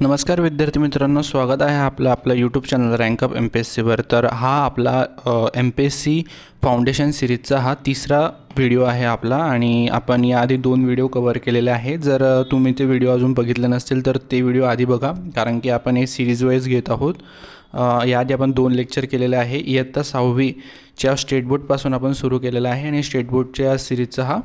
नमस्कार विद्यार्थी मित्रांनो स्वागत आहे आपलं आपलं YouTube channel rank up M P S सीवर तर हा आपला M P S C foundation सिरीजचा हा तिसरा व्हिडिओ आहे आपला आणि आपण याआधी दोन व्हिडिओ कवर केलेले आहे. जर तुम्ही ते व्हिडिओ अजून बघितले नसतील तर ते व्हिडिओ आधी बघा कारण की आपण हे सिरीज वाईज घेत आहोत. याआधी आपण दोन लेक्चर केलेले आहे. इयत्ता सहावीच्या स्टेट बोर्डपासून आपण सुरू केलेला आहे आणि स्टेट बोर्डच्या सिरीजचा हा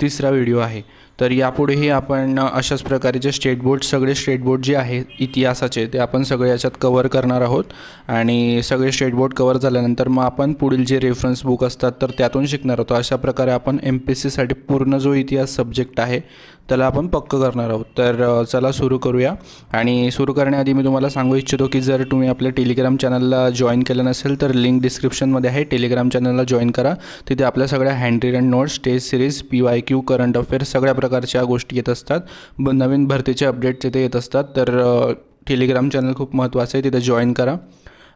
तिसरा व्हिडिओ आहे. तर यापुढेही आपण अशाच प्रकारचे स्टेट बोर्ड सगळे स्टेट बोर्ड जे आहे इतिहासाचे ते आपण सगळे याच्यात कवर करणार आहोत. आणि सगळे स्टेट बोर्ड कवर झाल्यानंतर मग आपण पुढील जे रेफरन्स बुक असतात तर त्यातून शिकणार आहोत. अशा प्रकारे आपण एम पी एस सीसाठी पूर्ण जो इतिहास सब्जेक्ट आहे त्याला आपण पक्क करणार आहोत. तर चला सुरू करूया. आणि सुरू करण्याआधी मी तुम्हाला सांगू इच्छितो की जर तुम्ही आपल्या टेलिग्राम चॅनलला जॉईन केलं नसेल तर लिंक डिस्क्रिप्शनमध्ये आहे. टेलिग्राम चॅनलला जॉईन करा. तिथे आपल्या सगळ्या hand written notes test series P Y Q current affairs सगळ्या प्रकारच्या गोष्टी येत असतात. ब नवीन भरतीचे अपडेट्स तिथे येत असतात. तर टेलिग्राम चॅनल खूप महत्त्वाचं आहे. तिथे जॉईन करा.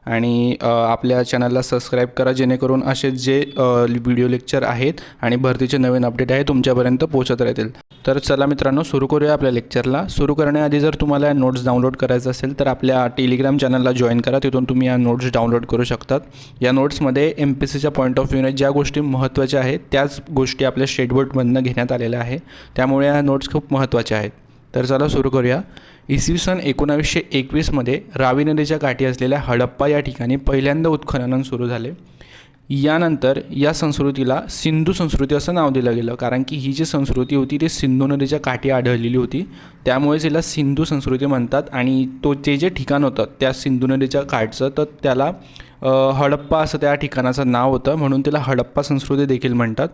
आणि आपल्या चॅनलला सबस्क्राईब करा जेणेकरून असे जे व्हिडिओ लेक्चर आहेत आणि भरतीचे नवीन अपडेट आहे तुमच्यापर्यंत पोहोचत राहतील. तर चला मित्रांनो सुरू करूया आपल्या लेक्चरला सुरू करण्याआधी जर तुम्हाला या नोट्स डाउनलोड करायचं असेल तर आपल्या टेलिग्राम चॅनलला जॉईन करा. तिथून तुम्ही या नोट्स डाउनलोड करू शकतात. या नोट्समध्ये एम पी सीच्या पॉईंट ऑफ व्ह्यूने ज्या गोष्टी महत्त्वाच्या आहेत त्याच गोष्टी आपल्या स्टेट बोर्डमधनं घेण्यात आलेल्या आहे त्यामुळे या नोट्स खूप महत्त्वाच्या आहेत. तर चला सुरू करूया. इसवी सन एकोणावीसशे एकवीसमध्ये रावी नदीच्या काठी असलेल्या हडप्पा या ठिकाणी पहिल्यांदा उत्खनन सुरू झाले. यानंतर या संस्कृतीला सिंधू संस्कृती असं नाव दिलं गेलं कारण की ही जी संस्कृती होती ती सिंधू नदीच्या काठी आढळलेली होती. त्यामुळेच हिला सिंधू संस्कृती म्हणतात आणि तो ते जे ठिकाण होतं त्या सिंधू नदीच्या काठचं तर त्याला हडप्पा असं त्या ठिकाणाचं नाव होतं म्हणून तिला हडप्पा संस्कृती देखील म्हणतात.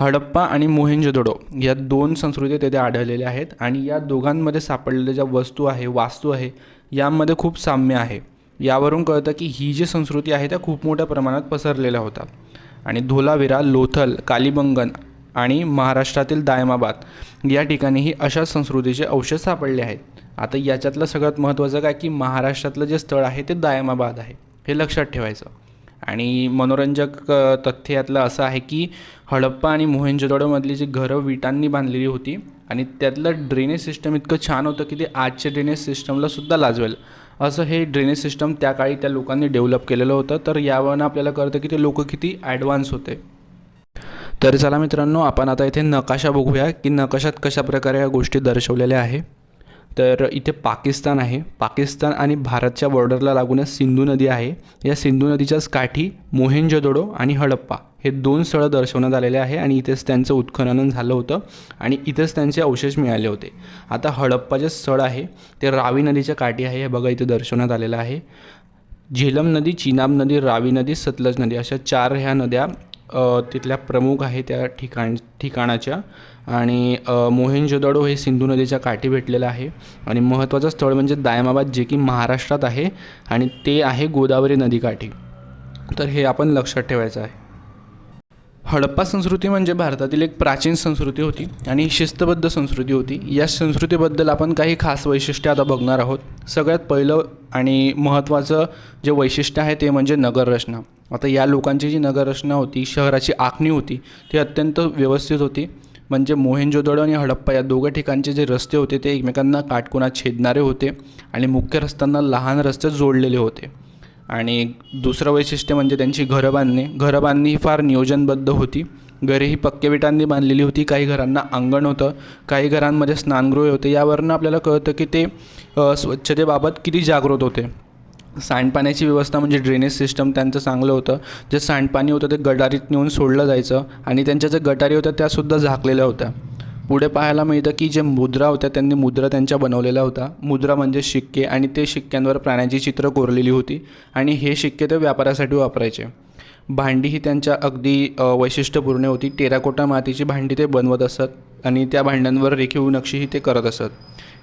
हडप्पा आणि मोहेंजोदडो या दोन संस्कृती तेथे आढळलेल्या आहेत आणि या दोघांमध्ये सापडलेल्या ज्या वस्तू आहे वास्तू आहे यामध्ये खूप साम्य आहे. यावरून कळतं की ही जी संस्कृती आहे त्या खूप मोठ्या प्रमाणात पसरलेल्या होत्या. आणि धोलावीरा लोथल कालीबंगन आणि महाराष्ट्रातील दायमाबाद या ठिकाणीही अशा संस्कृतीचे अवशेष सापडले आहेत. आता याच्यातलं सगळ्यात महत्त्वाचं काय की महाराष्ट्रातलं जे स्थळ आहे ते दायमाबाद आहे. हे लक्षात ठेवायचं. आणि मनोरंजक तथ्य यातलं असं आहे की हडप्पा आणि मोहेंजोदडोमधली जी घरं विटांनी बांधलेली होती आणि त्यातलं ड्रेनेज सिस्टम इतकं छान होतं की ते आजच्या ड्रेनेज सिस्टमला सुद्धा लाजवेल. असं हे ड्रेनेज सिस्टम त्या काळी त्या लोकांनी डेव्हलप केलेलं होतं. तर यावरनं आपल्याला कळतं की ते लोक किती ॲडव्हान्स होते. तर चला मित्रांनो आपण आता इथे नकाशा बघूया की नकाशात कशा प्रकारे या गोष्टी दर्शवलेल्या आहे. तर इथे पाकिस्तान आहे. पाकिस्तान आणि भारतच्या बॉर्डरला लागूनच सिंधू नदी आहे. या सिंधू नदीच्याच काठी मोहेंजोदडो आणि हडप्पा हे दोन स्थळं दर्शवण्यात आलेले आहे आणि इथेच त्यांचं उत्खनन झालं होतं आणि इथेच त्यांचे अवशेष मिळाले होते. आता हडप्पा जे स्थळ आहे. ते रावी नदीच्या काठी आहे. हे बघा इथे दर्शवण्यात आलेलं आहे. झेलम नदी चिनाब नदी रावी नदी सतलज नदी अशा चार ह्या नद्या तिथल्या प्रमुख आहे त्या ठिकाण ठिकाणाच्या. आणि अ, मोहेंजोदडो हे सिंधू नदीच्या काठी भेटलेलं आहे. आणि महत्त्वाचं स्थळ म्हणजे दायमाबाद जे की महाराष्ट्रात आहे. आणि ते आहे गोदावरी नदीकाठी. तर हे आपण लक्षात ठेवायचं आहे. हडप्पा संस्कृती म्हणजे भारतातील एक प्राचीन संस्कृती होती आणि शिस्तबद्ध संस्कृती होती. या संस्कृतीबद्दल आपण काही खास वैशिष्ट्य आता बघणार आहोत. सगळ्यात पहिलं आणि महत्त्वाचं जे वैशिष्ट्य आहे ते म्हणजे नगररचना. आता या लोकांची जी नगररचना होती शहराची आखणी होती ती अत्यंत व्यवस्थित होती. म्हणजे मोहेंजोदडो आणि हडप्पा या दोघं ठिकाणचे जे रस्ते होते ते एकमेकांना काटकोनात छेदणारे होते आणि मुख्य रस्त्यांना लहान रस्ते जोडलेले होते. आणि दुसरं वैशिष्ट्य म्हणजे त्यांची घरं बांधणे. घरं बांधणी ही फार नियोजनबद्ध होती. घरे ही पक्के विटांनी बांधलेली होती. काही घरांना अंगण होतं. काही घरांमध्ये स्नानगृह होते. यावरनं आपल्याला कळतं की ते स्वच्छतेबाबत किती जागृत होते. सांडपाण्याची व्यवस्था म्हणजे ड्रेनेज सिस्टम त्यांचं चांगलं होतं. जे सांडपाणी होतं ते गटारीत नेऊन सोडलं जायचं आणि त्यांच्या ज्या गटारी होत्या त्यासुद्धा झाकलेल्या होत्या. पुढे पाहायला मिळतं की जे मुद्रा होत्या त्यांनी मुद्रा त्यांच्या बनवलेल्या होता मुद्रा म्हणजे शिक्के आणि ते शिक्क्यांवर प्राण्यांची चित्र कोरलेली होती आणि हे शिक्के ते व्यापारासाठी वापरायचे. भांडी ही त्यांच्या अगदी वैशिष्ट्यपूर्ण होती. टेराकोटा मातीची भांडी ते बनवत असत आणि त्या भांड्यांवर रेखीव नक्षीही ते करत असत.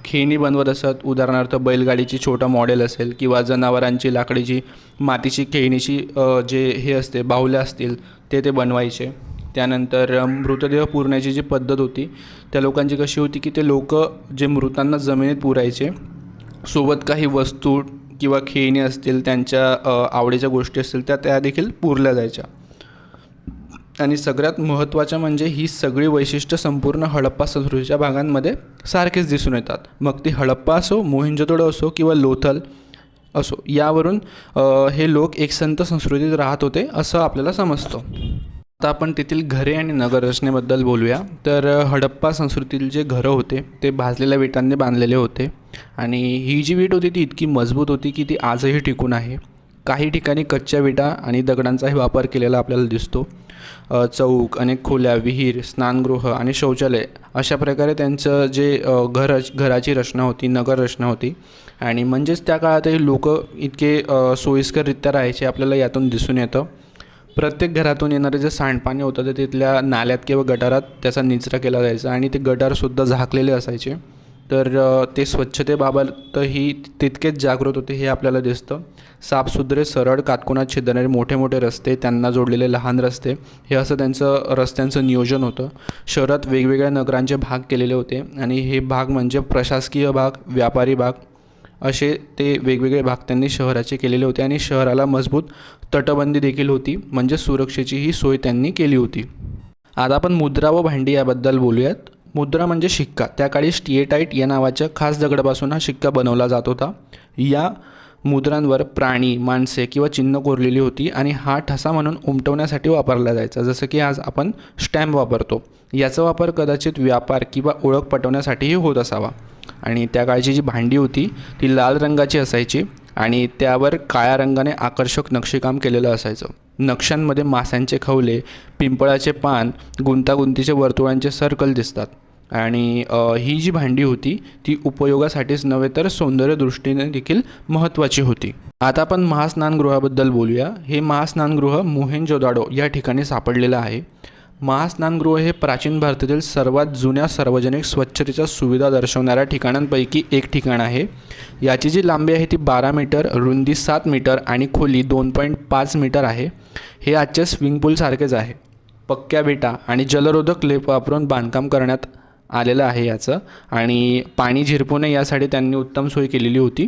खेळणी बनवत असत. उदाहरणार्थ बैलगाडीची छोटा मॉडेल असेल किंवा जनावरांची लाकडीची मातीची खेळणीची जे हे असते बाहुल्या असतील ते ते बनवायचे. त्यानंतर मृतदेह पुरण्याची जी पद्धत होती त्या लोकांची कशी होती की ते लोक जे मृतांना जमिनीत पुरायचे सोबत काही वस्तू किंवा खेळणी असतील त्यांच्या आवडीच्या गोष्टी असतील त्या त्या देखील पुरल्या जायच्या. आणि सगळ्यात महत्त्वाचं म्हणजे ही सगळी वैशिष्ट्य संपूर्ण हडप्पा संस्कृतीच्या भागांमध्ये सारखेच दिसून येतात. मग ती हडप्पा असो मोहिंजोदडो असो किंवा लोथल असो यावरून हे लोक एक संत संस्कृतीत राहत होते असं आपल्याला समजतं. आता आपण तेथील घरे आणि नगररचनेबद्दल बोलूया. तर हडप्पा संस्कृतीतील जे घरं होते ते भाजलेल्या विटांनी बांधलेले होते. आणि ही जी वीट होती ती इतकी मजबूत होती की ती आजही टिकून आहे. काही ठिकाणी कच्च्या विटा आणि दगडांचाही वापर केलेला आपल्याला दिसतो. चौक अनेक खोल्या विहीर स्नानगृह आणि शौचालय अशा प्रकारे त्यांचं जे घर घराची रचना होती नगर रचना होती. आणि म्हणजेच त्या काळातही लोक इतके सोयीस्कररित्या राहायचे आपल्याला यातून दिसून येतं. प्रत्येक घरातून येणारे जे सांडपाणी होतं ते तिथल्या नाल्यात किंवा गटारात त्याचा निचरा केला जायचा आणि ते गटारसुद्धा झाकलेले असायचे. तर ते स्वच्छतेबाबतही तितकेच जागृत होते हे आपल्याला दिसतं. साफसुथरे सरळ कातकोनात छिद्रणारे मोठे मोठे रस्ते त्यांना जोडलेले लहान रस्ते हे असं त्यांचं रस्त्यांचं नियोजन होतं. शहरात वेगवेगळ्या नगरांचे भाग केलेले होते आणि हे भाग म्हणजे प्रशासकीय भाग व्यापारी भाग असे ते वेगवेगळे भाग त्यांनी शहराचे केलेले होते आणि शहराला मजबूत तटबंदी देखील होती. म्हणजे सुरक्षेची ही सोय त्यांनी केली होती. आता आपण मुद्रा व भांडी याबद्दल बोलूयात. मुद्रा म्हणजे शिक्का. त्या काळी स्टिएटाईट या नावाच्या खास दगडापासून हा शिक्का बनवला जात होता. या मुद्रांवर प्राणी माणसे किंवा चिन्ह कोरलेली होती आणि हा ठसा म्हणून उमटवण्यासाठी वापरला जायचा. जसं की आज आपण स्टॅम्प वापरतो. याचा वापर कदाचित व्यापार किंवा ओळख पटवण्यासाठीही होत असावा. आणि त्या काळची जी भांडी होती ती लाल रंगाची असायची. आणि त्यावर काळ्या रंगाने आकर्षक नक्षीकाम केलेलं असायचं. नक्षांमध्ये माशांचे खवले पिंपळाचे पान गुंतागुंतीचे वर्तुळांचे सर्कल दिसतात. आणि ही जी भांडी होती ती उपयोगासाठीच नव्हे तर सौंदर्य दृष्टीने देखील महत्त्वाची होती. आता आपण महास्नानगृहाबद्दल बोलूया. हे महास्नानगृह मोहेंजोदाडो या ठिकाणी सापडलेलं आहे. महास्नानगृह हे प्राचीन भारतातील सर्वात जुन्या सार्वजनिक स्वच्छतेच्या सुविधा दर्शवणाऱ्या ठिकाणांपैकी एक ठिकाण आहे. याची जी लांबी आहे ती बारा मीटर रुंदी सात मीटर आणि खोली दोन पॉईंट पाच मीटर आहे. हे आजच्या स्विमिंग पूलसारखेच आहे. पक्क्या विटा आणि जलरोधक लेप वापरून बांधकाम करण्यात आलेलं आहे याचं आणि पाणी झिरपू नये यासाठी त्यांनी उत्तम सोय केलेली होती.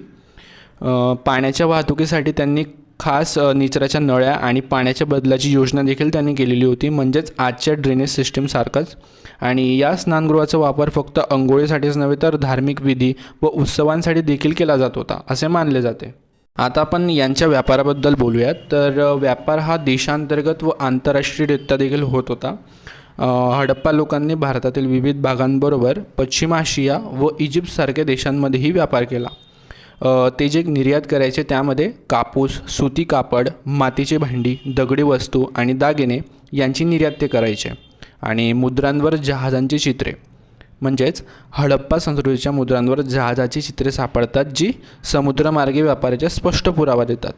पाण्याच्या वाहतुकीसाठी त्यांनी खास निचराच्या नळ्या आणि पाण्याच्या बदलाची योजना देखील त्यांनी केलेली होती. म्हणजेच आजच्या ड्रेनेज सिस्टीमसारखंच आणि या स्नानगृहाचा वापर फक्त अंघोळीसाठीच नव्हे तर धार्मिक विधी व उत्सवांसाठी देखील केला जात होता असे मानले जाते. आता आपण यांच्या व्यापाराबद्दल बोलूयात. तर व्यापार हा देशांतर्गत व आंतरराष्ट्रीयरित्या देखील होत होता. हडप्पा लोकांनी भारतातील विविध भागांबरोबर पश्चिम आशिया व इजिप्तसारख्या देशांमध्येही व्यापार केला. ते जे निर्यात करायचे त्यामध्ये कापूस सुती कापड मातीची भांडी दगडी वस्तू आणि दागिने यांची निर्यात ते करायचे. आणि मुद्रांवर जहाजांची चित्रे. म्हणजेच हडप्पा संस्कृतीच्या मुद्रांवर जहाजाची चित्रे सापडतात जी समुद्रमार्गे व्यापाराच्या स्पष्ट पुरावा देतात.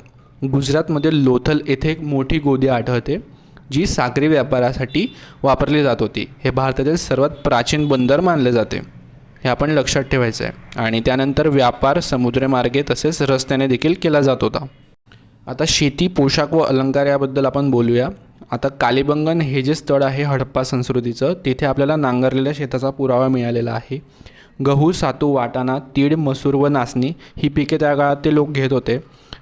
गुजरातमध्ये लोथल येथे एक मोठी गोदी आढळते जी सागरी व्यापारासाठी वापरली जात होती. हे भारतातील सर्वात प्राचीन बंदर मानले जाते. हे आपण लक्षात ठेवायचं आहे आणि त्यानंतर व्यापार समुद्रमार्गे तसेच रस्त्याने देखील केला जात होता. आता शेती पोशाख व अलंकार याबद्दल आपण बोलूया. आता कालिबंगन हे जे स्थळ आहे हडप्पा संस्कृतीचं तिथे आपल्याला नांगरलेल्या शेताचा पुरावा मिळालेला आहे. गहू सातू वाटाणा तीळ मसूर व नाचणी ही पिके त्या काळात ते लोक घेत होते.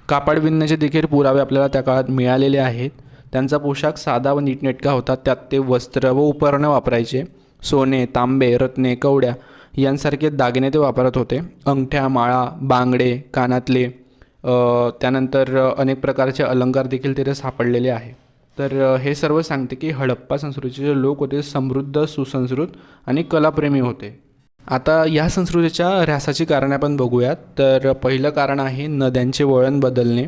कापड विणण्याचे देखील पुरावे आपल्याला त्या काळात मिळालेले आहेत. त्यांचा पोशाख साधा व नीटनेटका होता. त्यात ते वस्त्र व उपकरणं वापरायचे. सोने तांबे रत्ने कवड्या यांसारखे दागिने ते वापरत होते. अंगठ्या माळा बांगडे कानातले त्यानंतर अनेक प्रकारचे अलंकार देखील तिथे सापडलेले आहे. तर हे सर्व सांगते की हडप्पा संस्कृतीचे जे लोक होते समृद्ध सुसंस्कृत आणि कलाप्रेमी होते. आता या संस्कृतीच्या ऱ्हासाची कारणे आपण बघूयात. तर पहिलं कारण आहे नद्यांचे वळण बदलणे.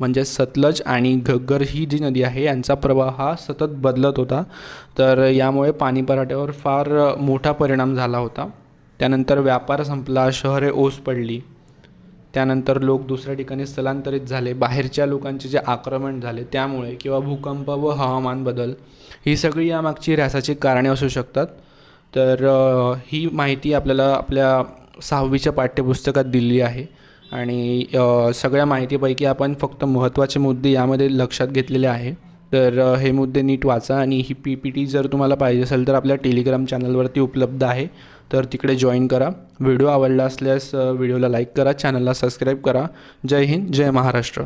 म्हणजे सतलज आणि घग्गर ही जी नदी आहे यांचा प्रवाह हा सतत बदलत होता. तर यामुळे पाणी पराठ्यावर फार मोठा परिणाम झाला होता. त्यानंतर व्यापार संपला शहरे ओस पडली. त्यानंतर लोक दुसऱ्या ठिकाणी स्थलांतरित झाले. बाहेरच्या लोकांचे जे आक्रमण झाले त्यामुळे किंवा भूकंप व हवामान बदल ही सगळी यामागची ऱ्हासाची कारणे असू शकतात. तर ही माहिती आपल्याला आपल्या सहावीच्या पाठ्यपुस्तकात दिली आहे आणि सगळ्या माहितीपैकी आपण फक्त महत्त्वाचे मुद्दे यामध्ये लक्षात घेतलेले आहे. तर हे मुद्दे नीट वाचा आणि ही पी पी टी जर तुम्हाला पाहिजे असेल तर आपल्या टेलिग्राम चॅनलवरती उपलब्ध आहे. तर तिकडे जॉईन करा. व्हिडिओ आवडला असल्यास व्हिडिओला लाईक करा. चॅनलला सबस्क्राईब करा. जय हिंद जय महाराष्ट्र.